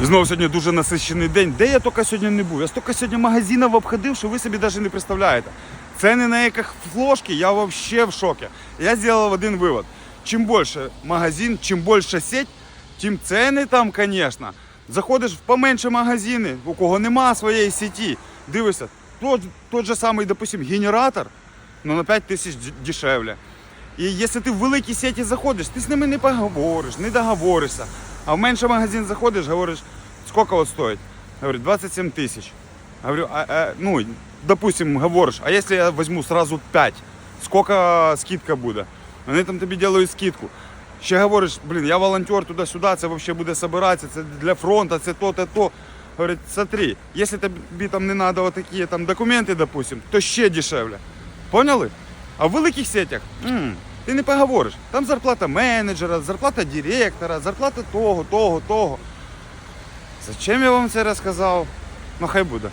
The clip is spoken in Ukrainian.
І знову сьогодні дуже насичений день. Де я тільки сьогодні не був? Я стільки сьогодні магазинів обходив, що ви собі навіть не представляєте. Ціни на яких флошки, я взагалі в шокі. Я зробив один вивод. Чим більше магазин, чим більше сеть, тим ціни там, звісно. Заходиш в поменше магазини, у кого нема своєї сеті. Дивишся, тот, тот же самий, допустим, генератор, ну на 5 тисяч дешевле. І якщо ти в великі сеті заходиш, ти з ними не поговориш, не договоришся. А в менший магазин заходиш, говориш, скільки от стоїть? Говорить, 27 тисяч. Говорю, а, а, ну, допустим, говориш, а якщо я візьму сразу 5, скільки скидка буде? Вони там тобі роблять скидку. Ще говориш, блін, я волонтер туди-сюди, це взагалі буде збиратися, це для фронту, це то, то, то. Говорить, смотри, якщо тобі там не треба такі там, документи, допустим, то ще дешевле. Поняли? А в великих сетях м, ти не поговориш. Там зарплата менеджера, зарплата директора, зарплата того, того, того. Зачем я вам це розказав? Ну хай буде.